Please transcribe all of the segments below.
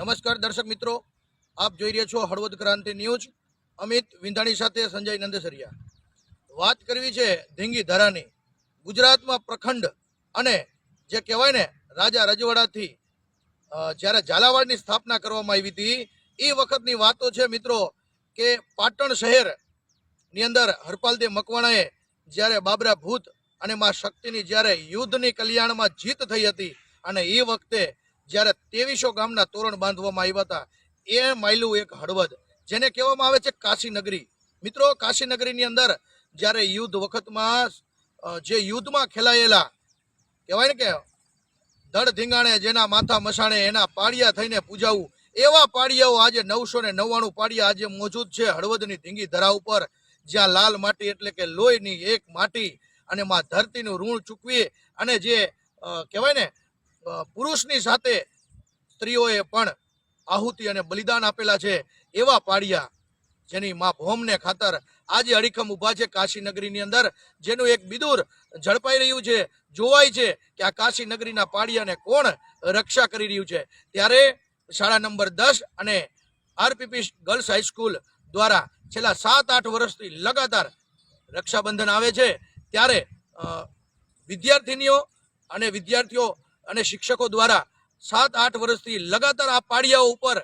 નમસ્કાર દર્શક મિત્રો. આપ જોઈ રહ્યા છો હળવદ ક્રાંતિ ન્યૂઝ. અમિત વિંધાણી સાથે સંજય નંદસરિયા. વાત કરવી છે ધીંગી ધારાની. ગુજરાતમાં પ્રખંડ અને જે કહેવાય ને રાજા રજવાડાથી જ્યારે ઝાલાવાડની સ્થાપના કરવામાં આવી હતી, એ વખતની વાતો છે મિત્રો કે પાટણ શહેરની અંદર હરપાલદેવ મકવાણાએ જ્યારે બાબરા ભૂત અને માં શક્તિની જ્યારે યુદ્ધની કલ્યાણમાં જીત થઈ હતી અને એ વખતે જ્યારે ત્રેવીસો ગામના તોરણ બાંધવામાં આવ્યા હતા, એ માયલું એક હળવદ, જેને કહેવામાં આવે છે કાશીનગરી મિત્રો કાશીનગરીની અંદર જ્યારે યુદ્ધ વખતમાં જે યુદ્ધમાં ખેલાયેલા, કહેવાય ને કે દળ ધીંગાણે જેના માથા મસાણે એના પાડિયા થઈને પૂજાવું, એવા પાડિયાઓ આજે નવસો ને નવ્વાણું પાડિયા આજે મોજૂદ છે હળવદની ધીંગી ધરા ઉપર, જ્યાં લાલ માટી એટલે કે લોહીની એક માટી અને માં ધરતીનું ઋણ ચૂકવી અને જે કહેવાય ને પુરુષની સાથે સ્ત્રીઓએ પણ આહુતિ અને બલિદાન આપેલા છે એવા પાડિયા જેની મા ભોમને ખાતર આજે અડીખમ ઊભા છે કાશી નગરીની અંદર, જેનું એક બિદુર ઝડપાઈ રહ્યું છે, જોવાય છે કે આ કાશી નગરીના પાડિયાને કોણ રક્ષા કરી રહ્યું છે. ત્યારે શાળા નંબર દસ અને આરપીપી ગર્લ્સ હાઈસ્કૂલ દ્વારા છેલ્લા સાત આઠ વર્ષથી લગાતાર રક્ષાબંધન આવે છે. ત્યારે વિદ્યાર્થીનીઓ અને વિદ્યાર્થીઓ અને શિક્ષકો દ્વારા સાત આઠ વર્ષથી લગાતાર આ પાડિયાઓ ઉપર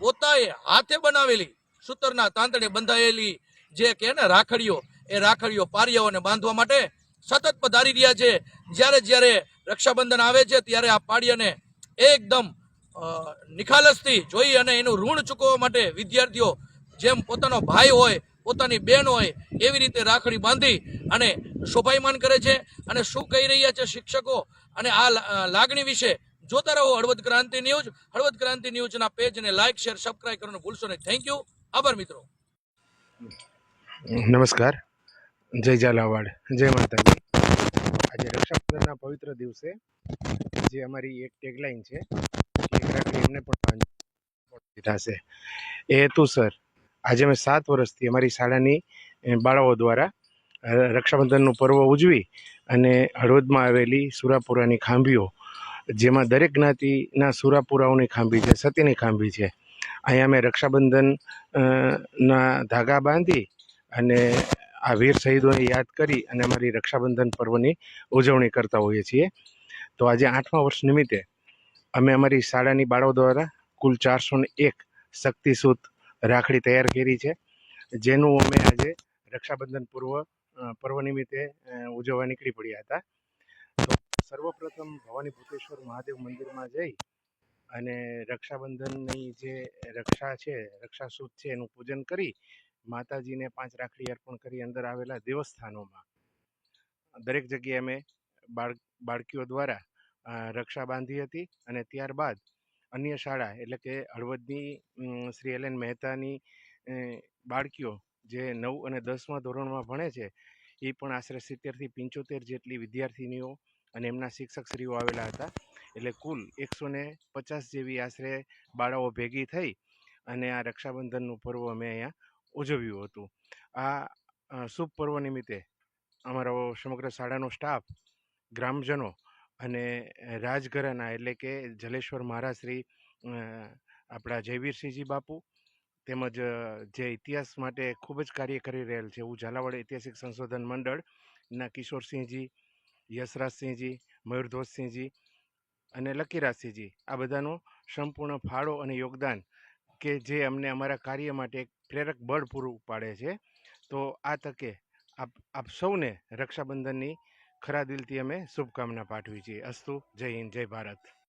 પોતાએ હાથે બનાવેલી સૂતરના તાંતણે બંધાયેલી જે કે ને રાખડીઓ, એ રાખડીઓ પારિયાઓને બાંધવા માટે સતત પધારી રહ્યા છે. જ્યારે જ્યારે રક્ષાબંધન આવે છે, ત્યારે આ પાડિયાને એકદમ નિખાલસથી જોઈ અને એનું ઋણ ચૂકવવા માટે વિદ્યાર્થીઓ જેમ પોતાનો ભાઈ હોય, પોતાની બેન હોય, એવી રીતે રાખડી બાંધી અને શોભાયમાન કરે છે. અને શું કહી રહ્યા છે શિક્ષકો? અને આ લાગણી વિશે જોતા રહો હળવદ ક્રાંતિ ન્યૂઝ. હળવદ ક્રાંતિ ન્યૂઝના પેજને લાઇક શેર, સબસ્ક્રાઇબ કરવાનું ભૂલશો નહીં. થેન્ક યુ આભાર મિત્રો. નમસ્કાર. જય ઝાલાવાડ. જય માતાજી. આજે રક્ષાબંધનના પવિત્ર દિવસે જે અમારી એક ટેગલાઇન છે એમને પણ બાંધી થશે એ હેતુસર આજે અમે સાત વર્ષથી અમારી શાળાની બાળાઓ દ્વારા રક્ષાબંધનનું પર્વ ઉજવી અને હળવદમાં આવેલી સુરાપુરાની ખાંભીઓ, જેમાં દરેક જ્ઞાતિના સુરાપુરાઓની ખાંભી છે, સતીની ખાંભી છે. અહીંયા અમે રક્ષાબંધન ના ધાગા બાંધી અને આ વીર શહીદોને યાદ કરી અને અમારી રક્ષાબંધન પર્વની ઉજવણી કરતા હોઈએ છીએ. તો આજે આઠમા વર્ષ નિમિત્તે અમે અમારી શાળાની બાળાઓ દ્વારા કુલ ચારસો ને એક શક્તિસૂત રાખડી તૈયાર કરી છે, જેનું અમે આજે રક્ષાબંધન પૂર્વ પર્વ નિમિત્તે ઉજવવા નીકળી પડ્યા હતા. તો સર્વપ્રથમ ભવાની ભૂતેશ્વર મહાદેવ મંદિરમાં જઈ અને રક્ષાબંધનની જે રક્ષા છે, રક્ષાસૂત છે, એનું પૂજન કરી માતાજીને પાંચ રાખડી અર્પણ કરી અંદર આવેલા દેવસ્થાનોમાં. દરેક જગ્યાએ અમે બાળ, બાળકીઓ દ્વારા રક્ષા બાંધી હતી અને ત્યારબાદ અન્ય શાળા એટલે કે હળવદની શ્રી એલ એન મહેતાની બાળકીઓ જે નવ અને દસમા ધોરણમાં ભણે છે, એ પણ આશરે સિત્તેરથી પંચોતેર જેટલી વિદ્યાર્થીનીઓ અને એમના શિક્ષકશ્રીઓ આવેલા હતા. એટલે કુલ એકસો ને પચાસ જેવી આશરે બાળાઓ ભેગી થઈ અને આ રક્ષાબંધનનું પર્વ અમે અહીંયા ઉજવ્યું હતું. આ શુભ પર્વ નિમિત્તે અમારો સમગ્ર શાળાનો સ્ટાફ ગ્રામજનો અને રાજઘરાના એટલે કે જલેશ્વર મહારાજ શ્રી આપણા જયવીરસિંહજી બાપુ તેમજ જે ઇતિહાસ માટે ખૂબ જ કાર્ય કરી રહેલ છે. એવું ઝાલાવાડ ઐતિહાસિક સંશોધન મંડળના કિશોરસિંહજી, યશરાજસિંહજી, મયુરધ્વજસિંહજી અને લકીરાજસિંહજી. આ બધાનો સંપૂર્ણ ફાળો અને યોગદાન કે જે અમને અમારા કાર્ય માટે એક પ્રેરક બળ પૂરું પાડે છે. તો આ તકે આપ આપ સૌને રક્ષાબંધનની ખરા દિલથી અમે શુભકામના પાઠવી છીએ. અસ્તુ, જય હિન્દ, જય ભારત.